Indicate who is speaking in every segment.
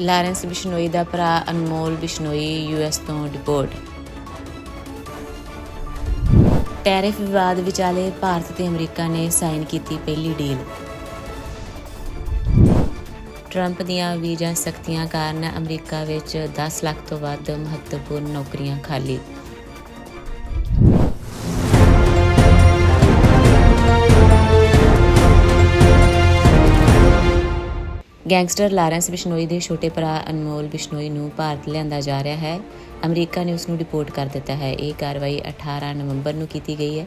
Speaker 1: Lawrence Bishnoi ਦਾ ਭਰਾ Anmol Bishnoi US ਤੋਂ ਡਿਪੋਰਟ। ਟੈਰਿਫ ਵਿਵਾਦ ਵਿਚਾਲੇ ਭਾਰਤ ਤੇ ਅਮਰੀਕਾ ਨੇ ਸਾਈਨ ਕੀਤੀ ਪਹਿਲੀ ਡੀਲ। ਟਰੰਪ ਦੀਆਂ ਵੀਜ਼ਾ ਸਖਤੀਆਂ ਕਾਰਨ ਅਮਰੀਕਾ ਵਿੱਚ 10 ਲੱਖ ਤੋਂ ਵੱਧ ਮਹੱਤਵਪੂਰਨ ਨੌਕਰੀਆਂ ਖਾਲੀ। ਗੈਂਗਸਟਰ ਲਾਰੈਂਸ ਬਿਸ਼ਨੋਈ ਦੇ ਛੋਟੇ ਭਰਾ ਅਨਮੋਲ ਬਿਸ਼ਨੋਈ ਨੂੰ ਭਾਰਤ ਲਿਆਂਦਾ ਜਾ ਰਿਹਾ ਹੈ। ਅਮਰੀਕਾ ਨੇ ਉਸ ਨੂੰ ਡਿਪੋਰਟ ਕਰ ਦਿੱਤਾ ਹੈ। ਇਹ ਕਾਰਵਾਈ 18 ਨਵੰਬਰ ਨੂੰ ਕੀਤੀ ਗਈ ਹੈ।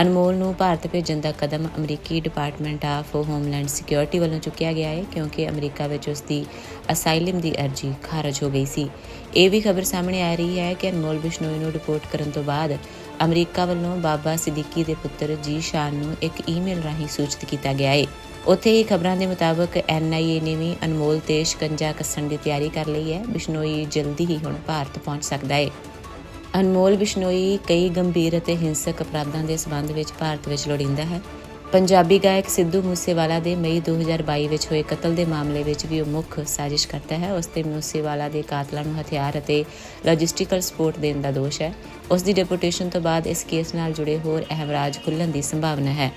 Speaker 1: ਅਨਮੋਲ ਨੂੰ ਭਾਰਤ ਭੇਜਣ ਦਾ ਕਦਮ ਅਮਰੀਕੀ ਡਿਪਾਰਟਮੈਂਟ ਆਫ ਹੋਮਲੈਂਡ ਸਿਕਿਉਰਿਟੀ ਵੱਲੋਂ ਚੁੱਕਿਆ ਗਿਆ ਹੈ, ਕਿਉਂਕਿ ਅਮਰੀਕਾ ਵਿੱਚ ਉਸ ਦੀ ਅਸਾਈਲਮ ਦੀ ਅਰਜ਼ੀ ਖਾਰਜ ਹੋ ਗਈ ਸੀ। ਇਹ ਵੀ ਖਬਰ ਸਾਹਮਣੇ ਆ ਰਹੀ ਹੈ ਕਿ ਅਨਮੋਲ ਬਿਸ਼ਨੋਈ ਨੂੰ ਡਿਪੋਰਟ ਕਰਨ ਤੋਂ ਬਾਅਦ ਅਮਰੀਕਾ ਵੱਲੋਂ ਬਾਬਾ ਸਿੱਦੀਕੀ ਦੇ ਪੁੱਤਰ ਜੀ ਸ਼ਾਨ ਨੂੰ ਇੱਕ ਈਮੇਲ ਰਾਹੀਂ ਸੂਚਿਤ ਕੀਤਾ ਗਿਆ ਹੈ। ਉੱਥੇ ਹੀ ਖਬਰਾਂ ਦੇ ਮੁਤਾਬਕ ਐਨਆਈਏ ਨੇ ਵੀ ਅਨਮੋਲ ਤੇ ਸ਼ਿਕੰਜਾ ਕੱਸਣ ਦੀ ਤਿਆਰੀ ਕਰ ਲਈ ਹੈ। ਬਿਸ਼ਨੋਈ ਜਲਦੀ ਹੀ ਹੁਣ ਭਾਰਤ ਪਹੁੰਚ ਸਕਦਾ ਹੈ ਅਨਮੋਲ ਬਿਸ਼ਨੋਈ ਕਈ ਗੰਭੀਰ ਅਤੇ ਹਿੰਸਕ ਅਪਰਾਧਾਂ ਦੇ ਸਬੰਧ ਵਿੱਚ ਭਾਰਤ ਵਿੱਚ ਲੋੜੀਂਦਾ ਹੈ। ਪੰਜਾਬੀ ਗਾਇਕ ਸਿੱਧੂ ਮੂਸੇਵਾਲਾ ਦੇ ਮਈ 2022 ਵਿੱਚ ਹੋਏ ਕਤਲ ਦੇ ਮਾਮਲੇ ਵਿੱਚ ਵੀ ਉਹ ਮੁੱਖ ਸਾਜ਼ਿਸ਼ ਕਰਦਾ ਹੈ। ਉਸ ਤੇ ਮੂਸੇਵਾਲਾ ਦੇ ਕਾਤਲਾਂ ਨੂੰ ਹਥਿਆਰ ਅਤੇ ਲੌਜਿਸਟੀਕਲ ਸਪੋਰਟ ਦੇਣ ਦਾ ਦੋਸ਼ ਹੈ। ਉਸ ਦੀ ਡਿਪੋਰਟੇਸ਼ਨ ਤੋਂ ਬਾਅਦ ਇਸ ਕੇਸ ਨਾਲ ਜੁੜੇ ਹੋਰ ਅਹਿਮ ਰਾਜ ਖੁੱਲ੍ਹਣ ਦੀ ਸੰਭਾਵਨਾ ਹੈ।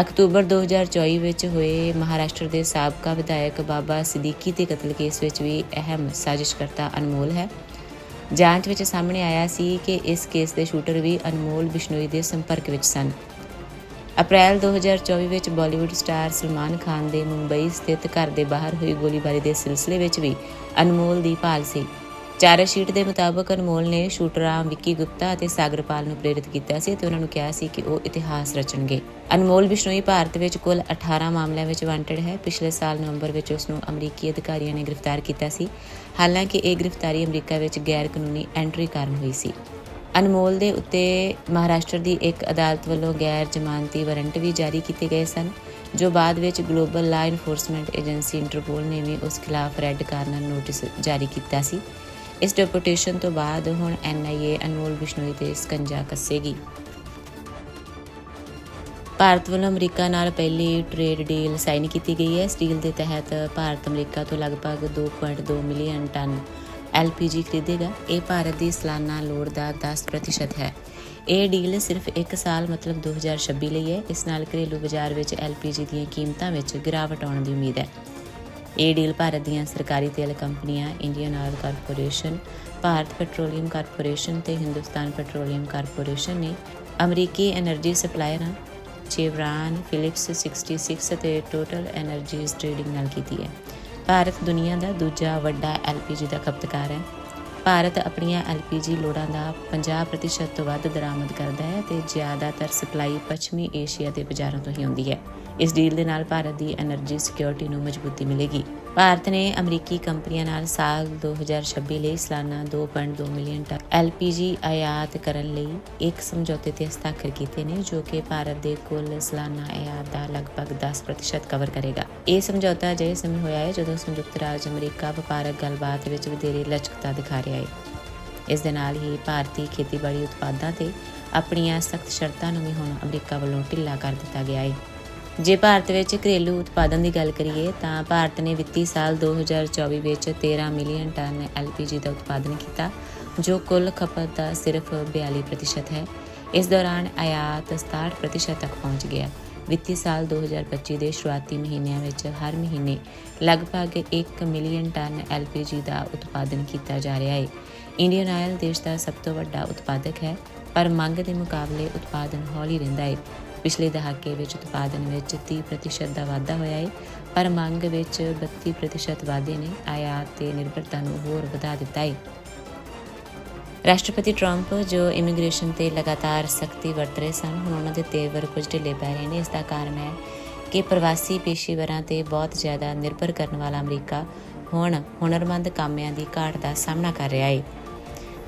Speaker 1: ਅਕਤੂਬਰ 2024 ਵਿੱਚ ਹੋਏ ਮਹਾਰਾਸ਼ਟਰ ਦੇ ਸਾਬਕਾ ਵਿਧਾਇਕ ਬਾਬਾ ਸਦੀਕੀ ਦੇ ਕਤਲ ਕੇਸ ਵਿੱਚ ਵੀ ਅਹਿਮ ਸਾਜ਼ਿਸ਼ਕਰਤਾ ਅਨਮੋਲ ਹੈ। ਜਾਂਚ ਵਿੱਚ ਸਾਹਮਣੇ ਆਇਆ ਸੀ ਕਿ ਇਸ ਕੇਸ ਦੇ ਸ਼ੂਟਰ ਵੀ ਅਨਮੋਲ ਬਿਸ਼ਨੋਈ ਦੇ ਸੰਪਰਕ ਵਿੱਚ ਸਨ। ਅਪ੍ਰੈਲ 2024 ਵਿੱਚ ਬਾਲੀਵੁੱਡ ਸਟਾਰ ਸਲਮਾਨ ਖਾਨ ਦੇ ਮੁੰਬਈ ਸਥਿਤ ਘਰ ਦੇ ਬਾਹਰ ਹੋਈ ਗੋਲੀਬਾਰੀ ਦੇ ਸਿਲਸਿਲੇ ਵਿੱਚ ਵੀ ਅਨਮੋਲ ਦੀ ਭਾਲ ਸੀ। ਚਾਰਜ ਸ਼ੀਟ ਦੇ ਮੁਤਾਬਕ ਅਨਮੋਲ ਨੇ ਸ਼ੂਟਰਾਂ ਵਿੱਕੀ ਗੁਪਤਾ ਅਤੇ ਸਾਗਰਪਾਲ ਨੂੰ ਪ੍ਰੇਰਿਤ ਕੀਤਾ ਸੀ ਤੇ ਉਹਨਾਂ ਨੂੰ ਕਿਹਾ ਸੀ ਕਿ ਉਹ ਇਤਿਹਾਸ ਰਚਣਗੇ। ਅਨਮੋਲ ਬਿਸ਼ਨੋਈ ਭਾਰਤ ਵਿੱਚ ਕੁੱਲ 18 ਮਾਮਲਿਆਂ ਵਿੱਚ ਵਾਂਟਡ ਹੈ। ਪਿਛਲੇ ਸਾਲ ਨਵੰਬਰ ਵਿੱਚ ਉਸ ਨੂੰ ਅਮਰੀਕੀ ਅਧਿਕਾਰੀਆਂ ਨੇ ਗ੍ਰਿਫਤਾਰ ਕੀਤਾ ਸੀ। ਹਾਲਾਂਕਿ ਇਹ ਗ੍ਰਿਫਤਾਰੀ ਅਮਰੀਕਾ ਵਿੱਚ ਗੈਰ ਕਾਨੂੰਨੀ ਐਂਟਰੀ ਕਾਰਨ ਹੋਈ ਸੀ। ਅਨਮੋਲ ਦੇ ਉੱਤੇ ਮਹਾਰਾਸ਼ਟਰ ਦੀ ਇੱਕ ਅਦਾਲਤ ਵੱਲੋਂ ਗੈਰ ਜ਼ਮਾਨਤੀ ਵਾਰੰਟ ਵੀ ਜਾਰੀ ਕੀਤੇ ਗਏ ਸਨ, ਜੋ ਬਾਅਦ ਵਿੱਚ ਗਲੋਬਲ ਲਾ ਇਨਫੋਰਸਮੈਂਟ ਏਜੰਸੀ ਇੰਟਰਪੋਲ ਨੇ ਵੀ ਉਸ ਖਿਲਾਫ ਰੈੱਡ ਕਾਰਨਰ ਨੋਟਿਸ ਜਾਰੀ ਕੀਤਾ ਸੀ। ਇਸ ਡਿਪੋਰਟੇਸ਼ਨ ਤੋਂ ਬਾਅਦ ਹੁਣ ਐਨਆਈਏ ਅਨਮੋਲ ਬਿਸ਼ਨੋਈ ਤੇ ਸਕੰਜਾ ਕੱਸੇਗੀ। ਭਾਰਤ ਵੱਲੋਂ ਅਮਰੀਕਾ ਨਾਲ ਪਹਿਲੀ ਟ੍ਰੇਡ ਡੀਲ ਸਾਈਨ ਕੀਤੀ ਗਈ ਹੈ। ਇਸ ਡੀਲ ਦੇ ਤਹਿਤ ਭਾਰਤ ਅਮਰੀਕਾ ਤੋਂ ਲਗਭਗ 2.2 ਮਿਲੀਅਨ ਟਨ ਐਲਪੀਜੀ ਖਰੀਦੇਗਾ। ਇਹ ਭਾਰਤ ਦੀ ਸਾਲਾਨਾ ਲੋੜ ਦਾ 10% ਹੈ। ਇਹ ਡੀਲ ਸਿਰਫ 1 ਸਾਲ ਮਤਲਬ 2026 ਲਈ ਹੈ। ਇਸ ਨਾਲ ਘਰੇਲੂ ਬਾਜ਼ਾਰ ਵਿੱਚ ਐਲਪੀਜੀ ਦੀਆਂ ਕੀਮਤਾਂ ਵਿੱਚ ਗਿਰਾਵਟ ਆਉਣ ਦੀ ਉਮੀਦ ਹੈ। ਇਹ ਡੀਲ ਭਾਰਤ ਦੀਆਂ ਸਰਕਾਰੀ ਤੇਲ ਕੰਪਨੀਆਂ, Indian oil corporation, Bharat petroleum corporation ਤੇ ਹਿੰਦੁਸਤਾਨ ਪੈਟਰੋਲੀਅਮ ਕਾਰਪੋਰੇਸ਼ਨ ਨੇ ਅਮਰੀਕੀ એનર્ਜੀ ਸਪਲਾਇਰਾਂ ਚੇਵਰਾਨ, ਫਿਲਿਪਸ 66 ਅਤੇ ਟੋਟਲ એનર્ਜੀਜ਼ ਟ੍ਰੇਡਿੰਗ ਨਾਲ ਕੀਤੀ ਹੈ। ਭਾਰਤ ਦੁਨੀਆ ਦਾ ਦੂਜਾ ਵੱਡਾ ਐਲਪੀਜੀ ਦਾ ਖਪਤਕਾਰ ਹੈ। ਭਾਰਤ ਆਪਣੀਆਂ ਐਲਪੀਜੀ ਲੋੜਾਂ ਦਾ 50% ਤੋਂ ਵੱਧ ਦਰਾਮਦ ਕਰਦਾ ਹੈ ਤੇ ਜ਼ਿਆਦਾਤਰ ਸਪਲਾਈ ਪੱਛਮੀ ਏਸ਼ੀਆ ਦੇ ਬਾਜ਼ਾਰਾਂ ਤੋਂ ਹੀ ਆਉਂਦੀ ਹੈ। ਇਸ ਡੀਲ ਦੇ ਨਾਲ ਭਾਰਤ ਦੀ એનર્ਜੀ ਸਿਕਿਉਰਿਟੀ ਨੂੰ ਮਜ਼ਬੂਤੀ ਮਿਲੇਗੀ। ਭਾਰਤ ਨੇ ਅਮਰੀਕੀ ਕੰਪਨੀਆਂ ਨਾਲ ਸਾਲ 2026 ਲਈ ਸਾਲਾਨਾ 2.2 ਮਿਲੀਅਨ ਟਨ ਐਲਪੀਜੀ ਆਯਾਤ ਕਰਨ ਲਈ ਇੱਕ ਸਮਝੌਤੇ ਤੇ ਹਸਤਾਖਰ ਕੀਤੇ ਨੇ, ਜੋ ਕਿ ਭਾਰਤ ਦੇ ਕੁੱਲ ਸਾਲਾਨਾ ਆਯਾਤ ਦਾ ਲਗਭਗ 10% ਕਵਰ ਕਰੇਗਾ। ਇਹ ਸਮਝੌਤਾ ਅਜਿਹੇ ਸਮੇਂ ਹੋਇਆ ਹੈ ਜਦੋਂ ਸੰਯੁਕਤ ਰਾਜ ਅਮਰੀਕਾ ਵਪਾਰਕ ਗੱਲਬਾਤ ਵਿੱਚ ਵਧੇਰੇ ਲਚਕਤਾ ਦਿਖਾ ਰਿਹਾ ਹੈ। ਇਸ ਦੇ ਨਾਲ ਹੀ ਭਾਰਤੀ ਖੇਤੀਬਾੜੀ ਉਤਪਾਦਾਂ ਤੇ ਆਪਣੀਆਂ ਸਖਤ ਸ਼ਰਤਾਂ ਨੂੰ ਵੀ ਹੁਣ ਅਮਰੀਕਾ ਵੱਲੋਂ ਢਿੱਲਾ ਕਰ ਦਿੱਤਾ ਗਿਆ ਹੈ। ਜੇ ਭਾਰਤ ਵਿੱਚ ਘਰੇਲੂ ਉਤਪਾਦਨ ਦੀ ਗੱਲ ਕਰੀਏ ਤਾਂ ਭਾਰਤ ਨੇ ਵਿੱਤੀ ਸਾਲ 2024 ਵਿੱਚ 13 ਮਿਲੀਅਨ ਟਨ ਐਲਪੀਜੀ ਦਾ ਉਤਪਾਦਨ ਕੀਤਾ, ਜੋ ਕੁੱਲ ਖਪਤ ਦਾ ਸਿਰਫ 42% ਹੈ। ਇਸ ਦੌਰਾਨ ਆਯਾਤ 67% ਤੱਕ ਪਹੁੰਚ ਗਿਆ। ਵਿੱਤੀ ਸਾਲ 2025 ਦੇ ਸ਼ੁਰੂਆਤੀ ਮਹੀਨਿਆਂ ਵਿੱਚ ਹਰ ਮਹੀਨੇ ਲਗਭਗ 1 ਮਿਲੀਅਨ ਟਨ ਐਲਪੀਜੀ ਦਾ ਉਤਪਾਦਨ ਕੀਤਾ ਜਾ ਰਿਹਾ ਹੈ। ਇੰਡੀਅਨ ਆਇਲ ਦੇਸ਼ ਦਾ ਸਭ ਤੋਂ ਵੱਡਾ ਉਤਪਾਦਕ ਹੈ, ਪਰ ਮੰਗ ਦੇ ਮੁਕਾਬਲੇ ਉਤਪਾਦਨ ਹੌਲੀ ਰਹਿੰਦਾ ਹੈ। ਪਿਛਲੇ ਦਹਾਕੇ ਵਿੱਚ ਉਤਪਾਦਨ ਵਿੱਚ 30% ਦਾ ਵਾਧਾ ਹੋਇਆ ਹੈ, ਪਰ ਮੰਗ ਵਿੱਚ 32% ਵਾਧੇ ਨੇ ਆਯਾਤ ਤੇ ਨਿਰਭਰਤਾ ਨੂੰ ਹੋਰ ਵਧਾ ਦਿੱਤਾ ਹੈ। ਰਾਸ਼ਟਰਪਤੀ ਟਰੰਪ, ਜੋ ਇਮੀਗ੍ਰੇਸ਼ਨ ਤੇ ਲਗਾਤਾਰ ਸਖਤੀ ਵਰਤ ਰਹੇ ਸਨ, ਹੁਣ ਉਹਨਾਂ ਦੇ ਤੇਵਰ ਕੁਝ ਢਿੱਲੇ ਪੈ ਰਹੇ ਨੇ। ਇਸ ਦਾ ਕਾਰਨ ਹੈ ਕਿ ਪ੍ਰਵਾਸੀ ਪੇਸ਼ੇਵਰਾਂ ਤੇ ਬਹੁਤ ਜ਼ਿਆਦਾ ਨਿਰਭਰ ਕਰਨ ਵਾਲਾ ਅਮਰੀਕਾ ਹੁਣ ਹੁਨਰਮੰਦ ਕਾਮਿਆਂ ਦੀ ਘਾਟ ਦਾ ਸਾਹਮਣਾ ਕਰ ਰਿਹਾ ਹੈ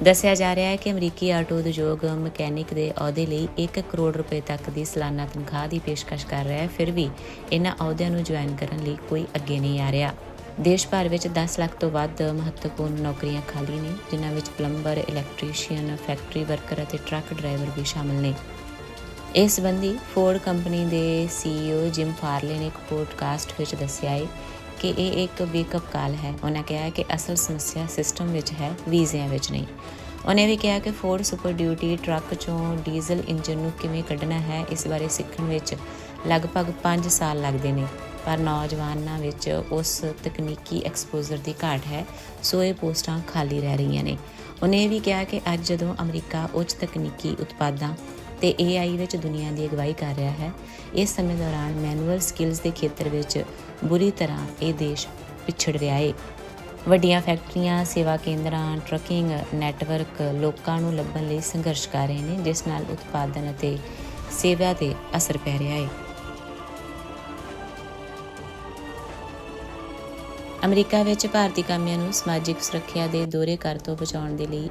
Speaker 1: ਦੱਸਿਆ ਜਾ ਰਿਹਾ ਹੈ ਕਿ ਅਮਰੀਕੀ ਆਟੋ ਉਦਯੋਗ ਮਕੈਨਿਕ ਦੇ ਅਹੁਦੇ ਲਈ 1 ਕਰੋੜ ਰੁਪਏ ਤੱਕ ਦੀ ਸਾਲਾਨਾ ਤਨਖਾਹ ਦੀ ਪੇਸ਼ਕਸ਼ ਕਰ ਰਿਹਾ ਹੈ। ਫਿਰ ਵੀ ਇਹਨਾਂ ਅਹੁਦਿਆਂ ਨੂੰ ਜੁਆਇਨ ਕਰਨ ਲਈ ਕੋਈ ਅੱਗੇ ਨਹੀਂ ਆ ਰਿਹਾ। ਦੇਸ਼ ਭਰ ਵਿੱਚ 10 ਲੱਖ ਤੋਂ ਵੱਧ ਮਹੱਤਵਪੂਰਨ ਨੌਕਰੀਆਂ ਖਾਲੀ ਨੇ ਜਿਨ੍ਹਾਂ ਵਿੱਚ ਪਲੰਬਰ, ਇਲੈਕਟ੍ਰੀਸ਼ੀਅਨ, ਫੈਕਟਰੀ ਵਰਕਰ ਅਤੇ ਟਰੱਕ ਡਰਾਈਵਰ ਵੀ ਸ਼ਾਮਲ ਨੇ। ਇਸ ਸੰਬੰਧੀ ਫੋਰਡ ਕੰਪਨੀ ਦੇ ਸੀਈਓ ਜਿਮ ਫਾਰਲੇ ਨੇ ਇੱਕ ਪੋਡਕਾਸਟ ਵਿੱਚ ਦੱਸਿਆ ਹੈ ਕਿ ਇਹ ਇੱਕ ਵੇਕਅਪ ਕਾਲ ਹੈ। ਉਹਨਾਂ ਕਿਹਾ ਕਿ ਅਸਲ ਸਮੱਸਿਆ ਸਿਸਟਮ ਵਿੱਚ ਹੈ ਵੀਜ਼ਿਆਂ ਵਿੱਚ ਨਹੀਂ। ਉਹਨੇ ਵੀ ਕਿਹਾ ਕਿ ਫੋਰਡ ਸੁਪਰ ਡਿਊਟੀ ਟਰੱਕ ਚੋਂ ਡੀਜ਼ਲ ਇੰਜਨ ਨੂੰ ਕਿਵੇਂ ਕੱਢਣਾ ਹੈ ਇਸ ਬਾਰੇ ਸਿੱਖਣ ਵਿੱਚ ਲਗਭਗ 5 ਸਾਲ ਲੱਗਦੇ ਨੇ। ਪਰ ਨੌਜਵਾਨਾਂ ਵਿੱਚ ਉਸ ਤਕਨੀਕੀ ਐਕਸਪੋਜ਼ਰ ਦੀ ਘਾਟ ਹੈ, ਸੋ ਇਹ ਪੋਸਟਾਂ ਖਾਲੀ ਰਹਿ ਰਹੀਆਂ ਨੇ। ਉਹਨੇ ਇਹ ਵੀ ਕਿਹਾ ਕਿ ਅੱਜ ਜਦੋਂ ਅਮਰੀਕਾ ਉੱਚ ਤਕਨੀਕੀ ਉਤਪਾਦਾਂ ਤੇ AI ਵਿੱਚ ਦੁਨੀਆ ਦੀ ਅਗਵਾਈ ਕਰ ਰਿਹਾ ਹੈ, ਇਸ ਸਮੇਂ ਦੌਰਾਨ ਮੈਨੂਅਲ ਸਕਿੱਲਸ ਦੇ ਖੇਤਰ ਵਿੱਚ ਬੁਰੀ ਤਰ੍ਹਾਂ ਇਹ ਦੇਸ਼ ਪਿਛੜ ਰਿਹਾ ਹੈ ਵੱਡੀਆਂ ਫੈਕਟਰੀਆਂ, ਸੇਵਾ ਕੇਂਦਰਾਂ ਟਰੱਕਿੰਗ ਨੈਟਵਰਕ ਲੋਕਾਂ ਨੂੰ ਲੱਭਣ ਲਈ ਸੰਘਰਸ਼ ਕਰ ਰਹੇ ਨੇ, ਜਿਸ ਨਾਲ ਉਤਪਾਦਨ ਅਤੇ ਸੇਵਾ ਤੇ ਅਸਰ ਪੈ ਰਿਹਾ ਹੈ ਅਮਰੀਕਾ ਵਿੱਚ ਭਾਰਤੀ ਕਾਮਿਆਂ ਨੂੰ ਸਮਾਜਿਕ ਸੁਰੱਖਿਆ ਦੇ ਦੋਹਰੇ ਕਰ ਤੋਂ ਬਚਾਉਣ ਦੇ ਲਈ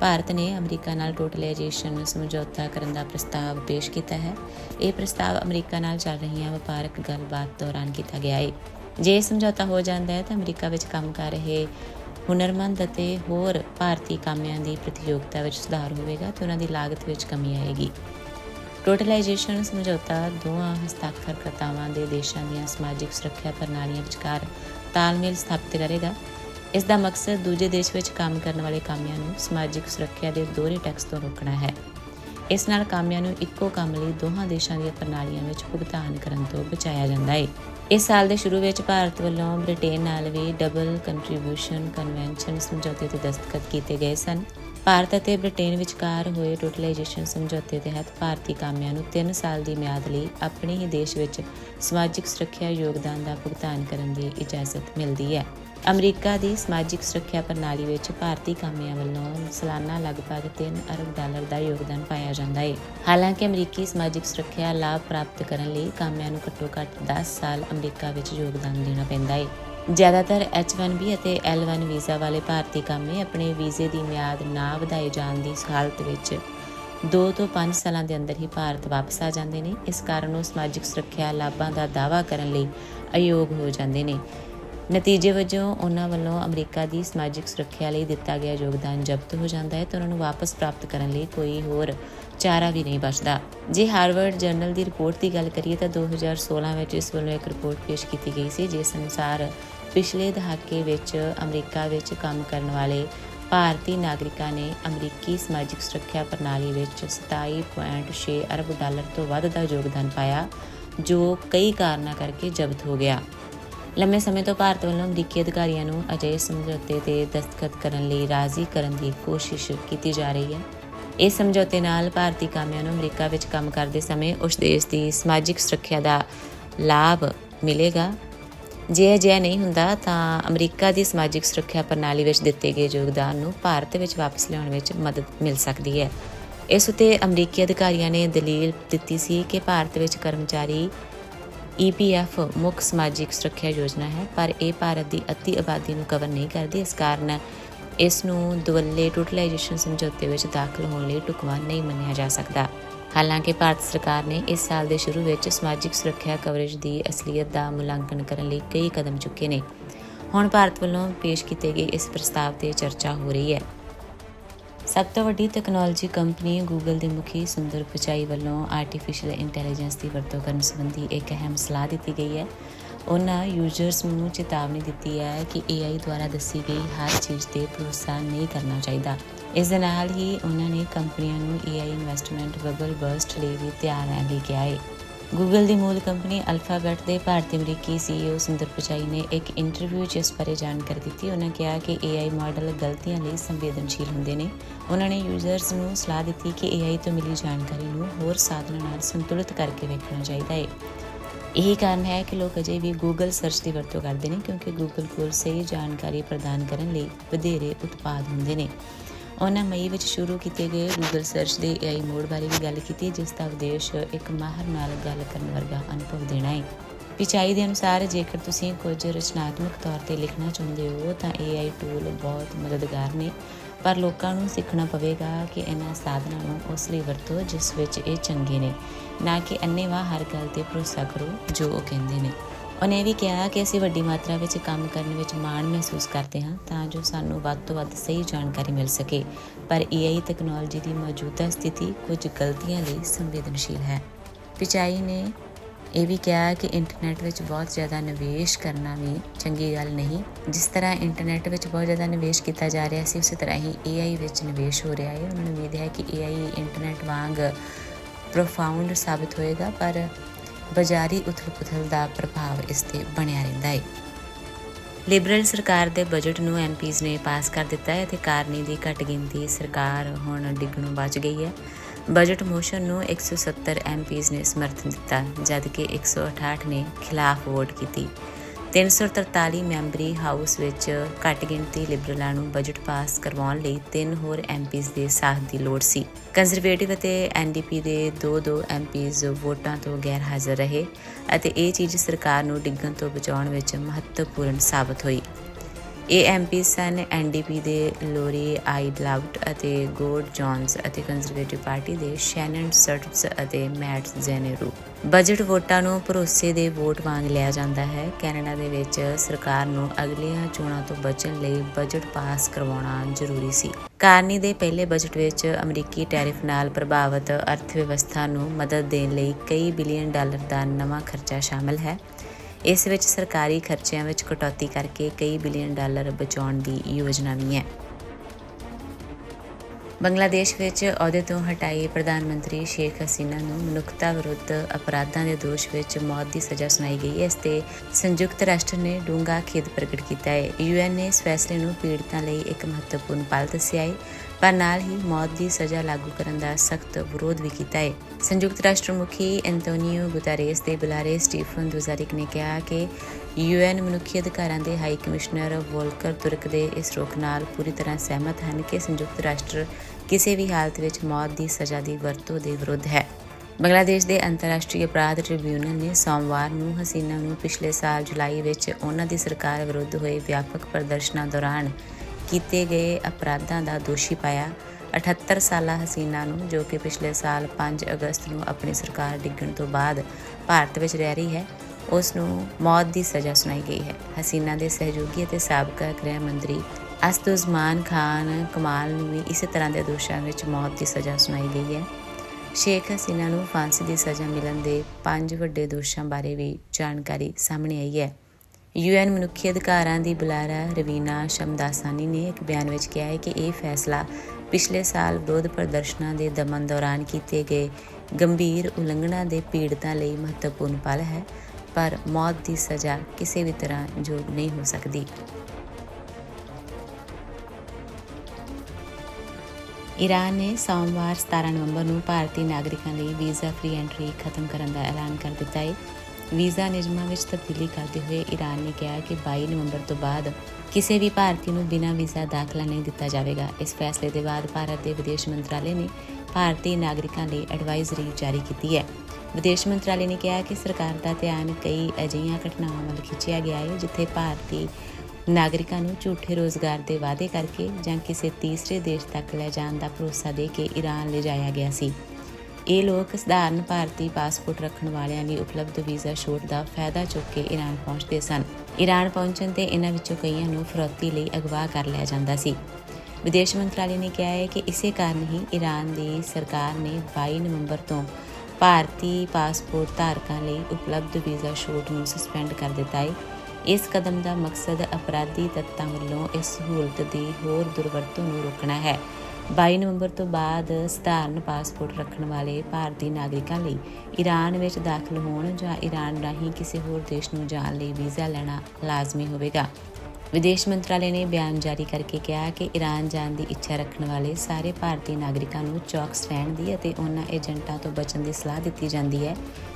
Speaker 1: ਭਾਰਤ ਨੇ ਅਮਰੀਕਾ ਨਾਲ ਟੋਟਲਾਈਜੇਸ਼ਨ ਸਮਝੌਤਾ ਕਰਨ ਦਾ ਪ੍ਰਸਤਾਵ ਪੇਸ਼ ਕੀਤਾ ਹੈ। ਇਹ ਪ੍ਰਸਤਾਵ ਅਮਰੀਕਾ ਨਾਲ ਚੱਲ ਰਹੀਆਂ ਵਪਾਰਕ ਗੱਲਬਾਤ ਦੌਰਾਨ ਕੀਤਾ ਗਿਆ ਹੈ ਜੇ ਇਹ ਸਮਝੌਤਾ ਹੋ ਜਾਂਦਾ ਹੈ ਤਾਂ ਅਮਰੀਕਾ ਵਿੱਚ ਕੰਮ ਕਰ ਰਹੇ ਹੁਨਰਮੰਦ ਅਤੇ ਹੋਰ ਭਾਰਤੀ ਕਾਮਿਆਂ ਦੀ ਪ੍ਰਤੀਯੋਗਤਾ ਵਿੱਚ ਸੁਧਾਰ ਹੋਵੇਗਾ ਤੇ ਉਹਨਾਂ ਦੀ ਲਾਗਤ ਵਿੱਚ ਕਮੀ ਆਏਗੀ। ਟੋਟਲਾਈਜੇਸ਼ਨ ਸਮਝੌਤਾ ਦੋਵਾਂ ਹਸਤਾਖਰਕਰਤਾਵਾਂ ਦੇ ਦੇਸ਼ਾਂ ਦੀਆਂ ਸਮਾਜਿਕ ਸੁਰੱਖਿਆ ਪ੍ਰਣਾਲੀਆਂ ਵਿਚਕਾਰ ਤਾਲਮੇਲ ਸਥਾਪਿਤ ਕਰੇਗਾ। ਇਸ ਦਾ ਮਕਸਦ ਦੂਜੇ ਦੇਸ਼ ਵਿੱਚ ਕੰਮ ਕਰਨ ਵਾਲੇ ਕਾਮਿਆਂ ਨੂੰ ਸਮਾਜਿਕ ਸੁਰੱਖਿਆ ਦੇ ਦੋਹਰੇ ਟੈਕਸ ਤੋਂ ਰੋਕਣਾ ਹੈ। ਇਸ ਨਾਲ ਕਾਮਿਆਂ ਨੂੰ ਇੱਕੋ ਕੰਮ ਲਈ ਦੋਹਾਂ ਦੇਸ਼ਾਂ ਦੀਆਂ ਪ੍ਰਣਾਲੀਆਂ ਵਿੱਚ ਭੁਗਤਾਨ ਕਰਨ ਤੋਂ ਬਚਾਇਆ ਜਾਂਦਾ ਹੈ ਇਸ ਸਾਲ ਦੇ ਸ਼ੁਰੂ ਵਿੱਚ ਭਾਰਤ ਵੱਲੋਂ ਬ੍ਰਿਟੇਨ ਨਾਲ ਵੀ ਡਬਲ ਕੰਟਰੀਬਿਊਸ਼ਨ ਕਨਵੈਨਸ਼ਨ ਸਮਝੌਤੇ ਤੇ ਦਸਤਖਤ ਕੀਤੇ ਗਏ ਸਨ। ਭਾਰਤ ਅਤੇ ਬ੍ਰਿਟੇਨ ਵਿਚਕਾਰ ਹੋਏ ਟੋਟਲਾਈਜੇਸ਼ਨ ਸਮਝੌਤੇ ਤਹਿਤ ਭਾਰਤੀ ਕਾਮਿਆਂ ਨੂੰ 3 ਸਾਲ ਦੀ ਮਿਆਦ ਲਈ ਆਪਣੇ ਹੀ ਦੇਸ਼ ਵਿੱਚ ਸਮਾਜਿਕ ਸੁਰੱਖਿਆ ਯੋਗਦਾਨ ਦਾ ਭੁਗਤਾਨ ਕਰਨ ਦੀ ਇਜਾਜ਼ਤ ਮਿਲਦੀ ਹੈ। ਅਮਰੀਕਾ ਦੀ ਸਮਾਜਿਕ ਸੁਰੱਖਿਆ ਪ੍ਰਣਾਲੀ ਵਿੱਚ ਭਾਰਤੀ ਕਾਮਿਆਂ ਵੱਲੋਂ ਸਾਲਾਨਾ ਲਗਭਗ 3 ਅਰਬ ਡਾਲਰ ਦਾ ਯੋਗਦਾਨ ਪਾਇਆ ਜਾਂਦਾ ਹੈ। ਹਾਲਾਂਕਿ ਅਮਰੀਕੀ ਸਮਾਜਿਕ ਸੁਰੱਖਿਆ ਲਾਭ ਪ੍ਰਾਪਤ ਕਰਨ ਲਈ ਕਾਮਿਆਂ ਨੂੰ ਘੱਟੋ-ਘੱਟ 10 ਸਾਲ ਅਮਰੀਕਾ ਵਿੱਚ ਯੋਗਦਾਨ ਦੇਣਾ ਪੈਂਦਾ ਹੈ। ਜ਼ਿਆਦਾਤਰ H1B ਅਤੇ L1 ਵੀਜ਼ਾ ਵਾਲੇ ਭਾਰਤੀ ਕਾਮੇ ਆਪਣੇ ਵੀਜ਼ੇ ਦੀ ਮਿਆਦ ਨਾ ਵਧਾਏ ਜਾਣ ਦੀ ਹਾਲਤ ਵਿੱਚ 2 ਤੋਂ 5 ਸਾਲਾਂ ਦੇ ਅੰਦਰ ਹੀ ਭਾਰਤ ਵਾਪਸ ਆ ਜਾਂਦੇ ਨੇ। ਇਸ ਕਾਰਨ ਉਹ ਸਮਾਜਿਕ ਸੁਰੱਖਿਆ ਲਾਭਾਂ ਦਾ ਦਾਅਵਾ ਕਰਨ ਲਈ ਅਯੋਗ ਹੋ ਜਾਂਦੇ ਨੇ। ਨਤੀਜੇ ਵਜੋਂ ਉਹਨਾਂ ਵੱਲੋਂ ਅਮਰੀਕਾ ਦੀ ਸਮਾਜਿਕ ਸੁਰੱਖਿਆ ਲਈ ਦਿੱਤਾ ਗਿਆ ਯੋਗਦਾਨ ਜ਼ਬਤ ਹੋ ਜਾਂਦਾ ਹੈ ਤੇ ਉਹਨਾਂ ਨੂੰ ਵਾਪਸ ਪ੍ਰਾਪਤ ਕਰਨ ਲਈ ਕੋਈ ਹੋਰ ਚਾਰਾ ਵੀ ਨਹੀਂ ਬਚਦਾ। ਜੇ ਹਾਰਵਰਡ ਜਰਨਲ ਦੀ ਰਿਪੋਰਟ ਦੀ ਗੱਲ ਕਰੀਏ ਤਾਂ 2016 ਵਿੱਚ ਇਸ ਵੱਲੋਂ ਇੱਕ ਰਿਪੋਰਟ ਪੇਸ਼ ਕੀਤੀ ਗਈ ਸੀ, ਜਿਸ ਅਨੁਸਾਰ ਪਿਛਲੇ ਦਹਾਕੇ ਵਿੱਚ ਅਮਰੀਕਾ ਵਿੱਚ ਕੰਮ ਕਰਨ ਵਾਲੇ ਭਾਰਤੀ ਨਾਗਰਿਕਾਂ ਨੇ ਅਮਰੀਕੀ ਸਮਾਜਿਕ ਸੁਰੱਖਿਆ ਪ੍ਰਣਾਲੀ ਵਿੱਚ 27.6 ਅਰਬ ਡਾਲਰ ਤੋਂ ਵੱਧ ਦਾ ਯੋਗਦਾਨ ਪਾਇਆ, ਜੋ ਕਈ ਕਾਰਨਾਂ ਕਰਕੇ ਜ਼ਬਤ ਹੋ ਗਿਆ। ਲੰਮੇ ਸਮੇਂ ਤੋਂ ਭਾਰਤ ਵੱਲੋਂ ਅਮਰੀਕੀ ਅਧਿਕਾਰੀਆਂ ਨੂੰ ਅਜਿਹੇ ਸਮਝੌਤੇ ਤੇ ਦਸਤਖਤ ਕਰਨ ਲਈ ਰਾਜ਼ੀ ਕਰਨ ਦੀ ਕੋਸ਼ਿਸ਼ ਕੀਤੀ ਜਾ ਰਹੀ ਹੈ। ਇਸ ਸਮਝੌਤੇ ਨਾਲ ਭਾਰਤੀ ਕਾਮਿਆਂ ਨੂੰ ਅਮਰੀਕਾ ਵਿੱਚ ਕੰਮ ਕਰਦੇ ਸਮੇਂ ਉਸ ਦੇਸ਼ ਦੀ ਸਮਾਜਿਕ ਸੁਰੱਖਿਆ ਦਾ ਲਾਭ ਮਿਲੇਗਾ। ਜੇ ਅਜਿਹਾ ਨਹੀਂ ਹੁੰਦਾ ਤਾਂ ਅਮਰੀਕਾ ਦੀ ਸਮਾਜਿਕ ਸੁਰੱਖਿਆ ਪ੍ਰਣਾਲੀ ਵਿੱਚ ਦਿੱਤੇ ਗਏ ਯੋਗਦਾਨ ਨੂੰ ਭਾਰਤ ਵਿੱਚ ਵਾਪਸ ਲਿਆਉਣ ਵਿੱਚ ਮਦਦ ਮਿਲ ਸਕਦੀ ਹੈ। ਇਸ ਉਤੇ ਅਮਰੀਕੀ ਅਧਿਕਾਰੀਆਂ ਨੇ ਦਲੀਲ ਦਿੱਤੀ ਸੀ ਕਿ ਭਾਰਤ ਵਿੱਚ ਕਰਮਚਾਰੀ EPF ਮੁੱਖ ਸਮਾਜਿਕ ਸੁਰੱਖਿਆ ਯੋਜਨਾ ਹੈ, ਪਰ ਇਹ ਭਾਰਤ ਦੀ ਅੱਧੀ ਆਬਾਦੀ ਨੂੰ ਕਵਰ ਨਹੀਂ ਕਰਦੀ। ਇਸ ਕਾਰਨ ਇਸ ਨੂੰ ਦੁਵੱਲੇ ਟੋਟਲਾਈਜੇਸ਼ਨ ਸਮਝੌਤੇ ਵਿੱਚ ਦਾਖਲ ਹੋਣ ਲਈ ਢੁਕਵਾਂ ਨਹੀਂ ਮੰਨਿਆ ਜਾ ਸਕਦਾ। ਹਾਲਾਂਕਿ ਭਾਰਤ ਸਰਕਾਰ ਨੇ ਇਸ ਸਾਲ ਦੇ ਸ਼ੁਰੂ ਵਿੱਚ ਸਮਾਜਿਕ ਸੁਰੱਖਿਆ ਕਵਰੇਜ ਦੀ ਅਸਲੀਅਤ ਦਾ ਮੁਲਾਂਕਣ ਕਰਨ ਲਈ ਕਈ ਕਦਮ ਚੁੱਕੇ ਨੇ। ਹੁਣ ਭਾਰਤ ਵੱਲੋਂ ਪੇਸ਼ ਕੀਤੇ ਗਏ ਇਸ ਪ੍ਰਸਤਾਵ ਤੇ ਚਰਚਾ ਹੋ ਰਹੀ ਹੈ। ਸਭ ਤੋਂ ਵੱਡੀ ਟੈਕਨੋਲੋਜੀ ਕੰਪਨੀ ਗੂਗਲ ਦੇ ਮੁਖੀ ਸੁੰਦਰ ਪਿਚਾਈ ਵੱਲੋਂ ਆਰਟੀਫੀਸ਼ੀਅਲ ਇੰਟੈਲੀਜੈਂਸ ਦੀ ਵਰਤੋਂ ਕਰਨ ਸੰਬੰਧੀ ਇੱਕ ਅਹਿਮ ਸਲਾਹ ਦਿੱਤੀ ਗਈ ਹੈ। ਉਹਨਾਂ ਯੂਜ਼ਰਸ ਨੂੰ ਚੇਤਾਵਨੀ ਦਿੱਤੀ ਹੈ ਕਿ AI ਦੁਆਰਾ ਦੱਸੀ ਗਈ ਹਰ ਚੀਜ਼ ਤੇ ਭਰੋਸਾ ਨਹੀਂ ਕਰਨਾ ਚਾਹੀਦਾ। ਇਸ ਦੇ ਨਾਲ ਹੀ ਉਹਨਾਂ ਨੇ ਕੰਪਨੀਆਂ ਨੂੰ AI ਇਨਵੈਸਟਮੈਂਟ ਬਬਲ ਬਰਸਟ ਲਈ ਵੀ ਤਿਆਰ ਰਹਿਣ ਲਈ ਕਿਹਾ ਹੈ ਗੂਗਲ ਦੀ ਮੂਲ ਕੰਪਨੀ ਅਲਫਾਬੈਟ ਦੇ ਭਾਰਤੀ ਅਮਰੀਕੀ CEO ਸੁੰਦਰ ਪਿਚਾਈ ਨੇ ਇੱਕ ਇੰਟਰਵਿਊ 'ਚ ਇਸ ਬਾਰੇ ਜਾਣਕਾਰੀ ਦਿੱਤੀ। ਉਹਨਾਂ ਕਿਹਾ ਕਿ AI ਮਾਡਲ ਗਲਤੀਆਂ ਲਈ ਸੰਵੇਦਨਸ਼ੀਲ ਹੁੰਦੇ ਨੇ। ਉਹਨਾਂ ਨੇ ਯੂਜ਼ਰਸ ਨੂੰ ਸਲਾਹ ਦਿੱਤੀ ਕਿ AI ਤੋਂ ਮਿਲੀ ਜਾਣਕਾਰੀ ਨੂੰ ਹੋਰ ਸਾਧਨਾਂ ਨਾਲ ਸੰਤੁਲਿਤ ਕਰਕੇ ਵੇਖਣਾ ਚਾਹੀਦਾ ਹੈ ਇਹੀ ਕਾਰਨ ਹੈ ਕਿ ਲੋਕ ਅਜੇ ਵੀ Google ਸਰਚ ਦੀ ਵਰਤੋਂ ਕਰਦੇ ਨੇ ਕਿਉਂਕਿ Google ਕੋਲ ਸਹੀ ਜਾਣਕਾਰੀ ਪ੍ਰਦਾਨ ਕਰਨ ਲਈ ਵਧੇਰੇ ਉਤਪਾਦ ਹੁੰਦੇ ਨੇ। ਉਹਨਾਂ ਮਈ ਵਿੱਚ ਸ਼ੁਰੂ ਕੀਤੇ ਗਏ Google ਸਰਚ ਦੇ AI ਮੋਡ ਬਾਰੇ ਵੀ ਗੱਲ ਕੀਤੀ, ਜਿਸ ਦਾ ਉਦੇਸ਼ ਇੱਕ ਮਾਹਰ ਨਾਲ ਗੱਲ ਕਰਨ ਵਰਗਾ ਅਨੁਭਵ ਦੇਣਾ ਹੈ। ਪਿਚਾਈ ਦੇ ਅਨੁਸਾਰ, ਜੇਕਰ ਤੁਸੀਂ ਕੁਝ ਰਚਨਾਤਮਕ ਤੌਰ ਤੇ ਲਿਖਣਾ ਚਾਹੁੰਦੇ ਹੋ, ਤਾਂ AI ਟੂਲ ਬਹੁਤ ਮਦਦਗਾਰ ਨੇ। ਪਰ ਲੋਕਾਂ ਨੂੰ ਸਿੱਖਣਾ ਪਵੇਗਾ ਕਿ ਇਹਨਾਂ ਸਾਧਨਾਂ ਨੂੰ ਉਸ ਲਈ ਵਰਤੋ ਜਿਸ ਵਿੱਚ ਇਹ ਚੰਗੇ ਨੇ। ਨਾ ਕਿ ਅੰਨੇਵਾਹ ਹਰ ਗੱਲ ਤੇ ਭਰੋਸਾ ਕਰੋ, ਜੋ ਉਹ ਕਹਿੰਦੇ ਨੇ। ਉਹਨੇ ਇਹ ਵੀ ਕਿਹਾ ਕਿ ਅਸੀਂ ਵੱਡੀ ਮਾਤਰਾ ਵਿੱਚ ਕੰਮ ਕਰਨ ਵਿੱਚ ਮਾਣ ਮਹਿਸੂਸ ਕਰਦੇ ਹਾਂ, ਤਾਂ ਜੋ ਸਾਨੂੰ ਵੱਧ ਤੋਂ ਵੱਧ ਸਹੀ ਜਾਣਕਾਰੀ ਮਿਲ ਸਕੇ। ਪਰ AI ਤਕਨਾਲੋਜੀ ਦੀ ਮੌਜੂਦਾ ਸਥਿਤੀ ਕੁਝ ਗਲਤੀਆਂ ਲਈ ਸੰਵੇਦਨਸ਼ੀਲ ਹੈ। ਪਿਚਾਈ ਨੇ ਇਹ ਵੀ ਕਿਹਾ ਕਿ ਇੰਟਰਨੈਟ ਵਿੱਚ ਬਹੁਤ ਜ਼ਿਆਦਾ ਨਿਵੇਸ਼ ਕਰਨਾ ਵੀ ਚੰਗੀ ਗੱਲ ਨਹੀਂ। ਜਿਸ ਤਰ੍ਹਾਂ ਇੰਟਰਨੈਟ ਵਿੱਚ ਬਹੁਤ ਜ਼ਿਆਦਾ ਨਿਵੇਸ਼ ਕੀਤਾ ਜਾ ਰਿਹਾ ਸੀ, ਉਸੇ ਤਰ੍ਹਾਂ ਹੀ AI ਵਿੱਚ ਨਿਵੇਸ਼ ਹੋ ਰਿਹਾ ਹੈ। ਉਹਨਾਂ ਨੂੰ ਉਮੀਦ ਹੈ ਕਿ AI ਇੰਟਰਨੈਟ ਵਾਂਗ ਪ੍ਰੋਫਾਊਂਡ ਸਾਬਿਤ ਹੋਏਗਾ, ਪਰ ਬਾਜ਼ਾਰੀ ਉਥਲ-ਪੁਥਲ ਦਾ ਪ੍ਰਭਾਵ ਇਸ ਤੇ ਬਣਿਆ ਰਹਿੰਦਾ ਹੈ ਲਿਬਰਲ ਸਰਕਾਰ ਦੇ ਬਜਟ ਨੂੰ ਐਮਪੀਜ਼ ਨੇ ਪਾਸ ਕਰ ਦਿੱਤਾ ਹੈ ਅਤੇ ਕਾਰਨੀ ਦੀ ਘੱਟ ਗਿਣਤੀ ਸਰਕਾਰ ਹੁਣ ਡਿੱਗਣੋਂ ਬਚ ਗਈ ਹੈ ਬਜਟ ਮੋਸ਼ਨ ਨੂੰ 170 ਐਮਪੀਜ਼ ਨੇ ਸਮਰਥਨ ਦਿੱਤਾ, ਜਦਕਿ 168 ਨੇ ਖਿਲਾਫ ਵੋਟ ਕੀਤੀ। 343 ਮੈਂਬਰੀ ਹਾਊਸ ਵਿੱਚ ਘੱਟ ਗਿਣਤੀ ਲਿਬਰਲਾਂ ਨੂੰ ਬਜਟ ਪਾਸ ਕਰਵਾਉਣ ਲਈ ਤਿੰਨ ਹੋਰ ਐਮਪੀਜ਼ ਦੇ ਸਾਥ ਦੀ ਲੋੜ ਸੀ। ਕੰਜ਼ਰਵੇਟਿਵ ਅਤੇ ਐਨਡੀਪੀ ਦੇ ਦੋ ਦੋ ਐਮਪੀਜ਼ ਵੋਟਾਂ ਤੋਂ ਗੈਰ ਹਾਜ਼ਰ ਰਹੇ ਅਤੇ ਇਹ ਚੀਜ਼ ਸਰਕਾਰ ਨੂੰ ਡਿੱਗਣ ਤੋਂ ਬਚਾਉਣ ਵਿੱਚ ਮਹੱਤਵਪੂਰਨ ਸਾਬਤ ਹੋਈ। ਇਹ ਐਮਪੀ ਸਨ ਐਨਡੀਪੀ ਦੇ ਲੋਰੀ ਆਈਡਲਾਊਟ ਅਤੇ ਗੋਰਡ ਜੌਨਸ ਅਤੇ ਕੰਜ਼ਰਵੇਟਿਵ ਪਾਰਟੀ ਦੇ ਸ਼ੈਨਨ ਸਰਟਸ ਅਤੇ ਮੈਟ ਜ਼ੈਨੇਰੂ ਬਜਟ ਵੋਟਾਂ ਨੂੰ ਭਰੋਸੇ ਦੇ ਵੋਟ ਵਾਂਗ ਲਿਆ ਜਾਂਦਾ ਹੈ। ਕੈਨੇਡਾ ਦੇ ਵਿੱਚ ਸਰਕਾਰ ਨੂੰ ਅਗਲੀਆਂ ਚੋਣਾਂ ਤੋਂ ਬਚਣ ਲਈ ਬਜਟ ਪਾਸ ਕਰਵਾਉਣਾ ਜ਼ਰੂਰੀ ਸੀ। ਕਾਰਨੀ ਦੇ ਪਹਿਲੇ ਬਜਟ ਵਿੱਚ ਅਮਰੀਕੀ ਟੈਰਿਫ ਨਾਲ ਪ੍ਰਭਾਵਿਤ ਅਰਥ ਵਿਵਸਥਾ ਨੂੰ ਮਦਦ ਦੇਣ ਲਈ ਕਈ ਬਿਲੀਅਨ ਡਾਲਰ ਦਾ ਨਵਾਂ ਖਰਚਾ ਸ਼ਾਮਲ ਹੈ। ਇਸ ਵਿੱਚ ਸਰਕਾਰੀ ਖਰਚਿਆਂ ਵਿੱਚ ਕਟੌਤੀ ਕਰਕੇ ਕਈ ਬਿਲੀਅਨ ਡਾਲਰ ਬਚਾਉਣ ਦੀ ਯੋਜਨਾ ਵੀ ਹੈ। ਬੰਗਲਾਦੇਸ਼ ਵਿੱਚ ਅਹੁਦੇ ਤੋਂ ਹਟਾਈ ਪ੍ਰਧਾਨ ਮੰਤਰੀ ਸ਼ੇਖ ਹਸੀਨਾ ਨੂੰ ਮਨੁੱਖਤਾ ਵਿਰੁੱਧ ਅਪਰਾਧਾਂ ਦੇ ਦੋਸ਼ ਵਿੱਚ ਮੌਤ ਦੀ ਸਜ਼ਾ ਸੁਣਾਈ ਗਈ। ਹੈ ਇਸ ਤੇ ਸੰਯੁਕਤ ਰਾਸ਼ਟਰ ਨੇ ਡੂੰਘਾ ਖੇਦ ਪ੍ਰਗਟ ਕੀਤਾ ਹੈ। ਯੂਐਨ ਨੇ ਇਸ ਫੈਸਲੇ ਨੂੰ ਪੀੜਤਾਂ ਲਈ ਇੱਕ ਮਹੱਤਵਪੂਰਨ ਪਲ ਦੱਸਿਆ ਹੈ। ਪਰ ਨਾਲ ਹੀ ਮੌਤ ਦੀ ਸਜ਼ਾ ਲਾਗੂ ਕਰਨ ਦਾ ਸਖਤ ਵਿਰੋਧ ਵੀ ਕੀਤਾ ਹੈ। ਸੰਯੁਕਤ ਰਾਸ਼ਟਰ ਮੁਖੀ ਐਂਟੋਨੀਓ ਗੁਤਾਰੇਸ ਦੇ ਬੁਲਾਰੇ ਸਟੀਫਨ ਦੁਜ਼ਾਰਿਕ ਨੇ ਕਿਹਾ ਕਿ ਯੂਐਨ ਮਨੁੱਖੀ ਅਧਿਕਾਰਾਂ ਦੇ ਹਾਈ ਕਮਿਸ਼ਨਰ ਵੋਲਕਰ ਤੁਰਕ ਦੇ ਇਸ ਰੋਕ ਨਾਲ ਪੂਰੀ ਤਰ੍ਹਾਂ ਸਹਿਮਤ ਹਨ ਕਿ ਸੰਯੁਕਤ ਰਾਸ਼ਟਰ ਕਿਸੇ ਵੀ ਹਾਲਤ ਵਿੱਚ ਮੌਤ ਦੀ ਸਜ਼ਾ ਦੀ ਵਰਤੋਂ ਦੇ ਵਿਰੁੱਧ ਹੈ। ਬੰਗਲਾਦੇਸ਼ ਦੇ ਅੰਤਰਰਾਸ਼ਟਰੀ ਅਪਰਾਧ ਟ੍ਰਿਬਿਊਨਲ ਨੇ ਸੋਮਵਾਰ ਨੂੰ ਹਸੀਨਾ ਨੂੰ ਪਿਛਲੇ ਸਾਲ ਜੁਲਾਈ ਵਿੱਚ ਉਹਨਾਂ ਦੀ ਸਰਕਾਰ ਵਿਰੁੱਧ ਹੋਏ ਵਿਆਪਕ ਪ੍ਰਦਰਸ਼ਨਾਂ ਦੌਰਾਨ ਕੀਤੇ ਗਏ ਅਪਰਾਧਾਂ ਦਾ ਦੋਸ਼ੀ ਪਾਇਆ 78 ਸਾਲਾ ਹਸੀਨਾ ਨੂੰ, ਜੋ ਕਿ ਪਿਛਲੇ ਸਾਲ 5 ਅਗਸਤ ਨੂੰ ਆਪਣੀ ਸਰਕਾਰ ਡਿੱਗਣ ਤੋਂ ਬਾਅਦ ਭਾਰਤ ਵਿੱਚ ਰਹਿ ਰਹੀ ਹੈ, ਉਸ ਨੂੰ ਮੌਤ ਦੀ ਸਜ਼ਾ ਸੁਣਾਈ ਗਈ ਹੈ। ਹਸੀਨਾ ਦੇ ਸਹਿਯੋਗੀ ਅਤੇ ਸਾਬਕਾ ਗ੍ਰਹਿ ਮੰਤਰੀ ਅਸਦੁਜ਼ਮਾਨ ਖਾਨ ਕਮਾਲ ਨੂੰ ਵੀ ਇਸੇ ਤਰ੍ਹਾਂ ਦੇ ਦੋਸ਼ਾਂ ਵਿੱਚ ਮੌਤ ਦੀ ਸਜ਼ਾ ਸੁਣਾਈ ਗਈ ਹੈ। ਸ਼ੇਖ ਹਸੀਨਾ ਨੂੰ ਫਾਂਸੀ ਦੀ ਸਜ਼ਾ ਮਿਲਣ ਦੇ ਪੰਜ ਵੱਡੇ ਦੋਸ਼ਾਂ ਬਾਰੇ ਵੀ ਜਾਣਕਾਰੀ ਸਾਹਮਣੇ ਆਈ ਹੈ। ਯੂਐਨ ਮਨੁੱਖੀ ਅਧਿਕਾਰਾਂ ਦੀ ਬੁਲਾਰਾ ਰਵੀਨਾ ਸ਼ਮਦਾਸਾਨੀ ਨੇ ਇੱਕ ਬਿਆਨ ਵਿੱਚ ਕਿਹਾ ਹੈ ਕਿ ਇਹ ਫੈਸਲਾ ਪਿਛਲੇ ਸਾਲ ਵਿਰੋਧ ਪ੍ਰਦਰਸ਼ਨਾਂ ਦੇ ਦਮਨ ਦੌਰਾਨ ਕੀਤੇ ਗਏ ਗੰਭੀਰ ਉਲੰਘਣਾ ਦੇ ਪੀੜਤਾਂ ਲਈ ਮਹੱਤਵਪੂਰਨ ਪਲ ਹੈ, ਪਰ ਮੌਤ ਦੀ ਸਜ਼ਾ ਕਿਸੇ ਵੀ ਤਰ੍ਹਾਂ ਯੋਗ ਨਹੀਂ ਹੋ ਸਕਦੀ। ਈਰਾਨ ਨੇ ਸੋਮਵਾਰ 17 ਨਵੰਬਰ ਨੂੰ ਭਾਰਤੀ ਨਾਗਰਿਕਾਂ ਲਈ ਵੀਜ਼ਾ ਫ੍ਰੀ ਐਂਟਰੀ ਖਤਮ ਕਰਨ ਦਾ ਐਲਾਨ ਕਰ ਦਿੱਤਾ ਹੈ। ਵੀਜ਼ਾ ਨਿਯਮਾਂ ਵਿੱਚ ਤਬਦੀਲੀ ਕਰਦੇ ਹੋਏ ਈਰਾਨ ਨੇ ਕਿਹਾ ਕਿ 22 ਨਵੰਬਰ ਤੋਂ ਬਾਅਦ ਕਿਸੇ ਵੀ ਭਾਰਤੀ ਨੂੰ ਬਿਨਾਂ ਵੀਜ਼ਾ ਦਾਖਲਾ ਨਹੀਂ ਦਿੱਤਾ ਜਾਵੇਗਾ। ਇਸ ਫੈਸਲੇ ਦੇ ਬਾਅਦ ਭਾਰਤ ਦੇ ਵਿਦੇਸ਼ ਮੰਤਰਾਲੇ ਨੇ ਭਾਰਤੀ ਨਾਗਰਿਕਾਂ ਲਈ ਐਡਵਾਈਜ਼ਰੀ ਜਾਰੀ ਕੀਤੀ ਹੈ। ਵਿਦੇਸ਼ ਮੰਤਰਾਲੇ ਨੇ ਕਿਹਾ ਕਿ ਸਰਕਾਰ ਦਾ ਧਿਆਨ ਕਈ ਅਜਿਹੀਆਂ ਘਟਨਾਵਾਂ ਵੱਲ ਖਿੱਚਿਆ ਗਿਆ ਹੈ, ਜਿੱਥੇ ਭਾਰਤੀ ਨਾਗਰਿਕਾਂ ਨੂੰ ਝੂਠੇ ਰੋਜ਼ਗਾਰ ਦੇ ਵਾਅਦੇ ਕਰਕੇ ਜਾਂ ਕਿਸੇ ਤੀਸਰੇ ਦੇਸ਼ ਤੱਕ ਲੈ ਜਾਣ ਦਾ ਭਰੋਸਾ ਦੇ ਕੇ ਈਰਾਨ ਲਿਜਾਇਆ ਗਿਆ ਸੀ। ਇਹ ਲੋਕ ਸਧਾਰਨ ਭਾਰਤੀ ਪਾਸਪੋਰਟ ਰੱਖਣ ਵਾਲਿਆਂ ਲਈ ਉਪਲਬਧ ਵੀਜ਼ਾ ਛੋਟ ਦਾ ਫਾਇਦਾ ਚੁੱਕ ਕੇ ਈਰਾਨ ਪਹੁੰਚਦੇ ਸਨ। ਈਰਾਨ ਪਹੁੰਚਣ ਤੇ ਇਹਨਾਂ ਵਿੱਚੋਂ ਕਈਆਂ ਨੂੰ ਫਰੌਤੀ ਲਈ ਅਗਵਾ ਕਰ ਲਿਆ ਜਾਂਦਾ ਸੀ। ਵਿਦੇਸ਼ ਮੰਤਰਾਲੇ ਨੇ ਕਿਹਾ ਹੈ ਕਿ ਇਸੇ ਕਾਰਨ ਹੀ ਈਰਾਨ ਦੀ ਸਰਕਾਰ ਨੇ 22 ਨਵੰਬਰ ਤੋਂ ਭਾਰਤੀ ਪਾਸਪੋਰਟ ਧਾਰਕਾਂ ਲਈ ਉਪਲਬਧ ਵੀਜ਼ਾ ਛੋਟ ਨੂੰ ਸਸਪੈਂਡ ਕਰ ਦਿੱਤਾ ਹੈ। ਇਸ ਕਦਮ ਦਾ ਮਕਸਦ ਅਪਰਾਧੀ ਤੱਤਾਂ ਵੱਲੋਂ ਇਸ ਸਹੂਲਤ ਦੀ ਹੋਰ ਦੁਰਵਰਤੋਂ ਨੂੰ ਰੋਕਣਾ ਹੈ। 22 ਨਵੰਬਰ ਤੋਂ ਬਾਅਦ ਸਧਾਰਨ ਪਾਸਪੋਰਟ ਰੱਖਣ ਵਾਲੇ ਭਾਰਤੀ ਨਾਗਰਿਕਾਂ ਲਈ ਈਰਾਨ ਵਿੱਚ ਦਾਖਲ ਹੋਣ ਜਾਂ ਈਰਾਨ ਰਾਹੀਂ ਕਿਸੇ ਹੋਰ ਦੇਸ਼ ਨੂੰ ਜਾਣ ਲਈ ਵੀਜ਼ਾ ਲੈਣਾ ਲਾਜ਼ਮੀ ਹੋਵੇਗਾ। ਵਿਦੇਸ਼ ਮੰਤਰਾਲੇ ਨੇ ਬਿਆਨ ਜਾਰੀ ਕਰਕੇ ਕਿਹਾ ਕਿ ਈਰਾਨ ਜਾਣ ਦੀ ਇੱਛਾ ਰੱਖਣ ਵਾਲੇ ਸਾਰੇ ਭਾਰਤੀ ਨਾਗਰਿਕਾਂ ਨੂੰ ਚੌਕਸ ਰਹਿਣ ਦੀ ਅਤੇ ਉਹਨਾਂ ਏਜੰਟਾਂ ਤੋਂ ਬਚਣ ਦੀ ਸਲਾਹ ਦਿੱਤੀ ਜਾਂਦੀ ਹੈ,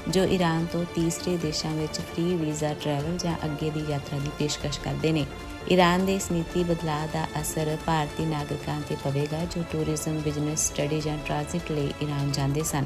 Speaker 1: ਜੋ ਈਰਾਨ ਤੋਂ ਤੀਸਰੇ ਦੇਸ਼ਾਂ ਵਿੱਚ ਫ੍ਰੀ ਵੀਜ਼ਾ ਟਰੈਵਲ ਜਾਂ ਅੱਗੇ ਦੀ ਯਾਤਰਾ ਦੀ ਪੇਸ਼ਕਸ਼ ਕਰਦੇ ਨੇ। ਈਰਾਨ ਦੇ ਇਸ ਨੀਤੀ ਬਦਲਾਅ ਦਾ ਅਸਰ ਭਾਰਤੀ ਨਾਗਰਿਕਾਂ ਤੇ ਪਵੇਗਾ ਜੋ ਟੂਰਿਜ਼ਮ, ਬਿਜ਼ਨਸ ਸਟੱਡੀ ਜਾਂ ਟ੍ਰਾਂਜ਼ਿਟ ਲਈ ਈਰਾਨ ਜਾਂਦੇ ਸਨ।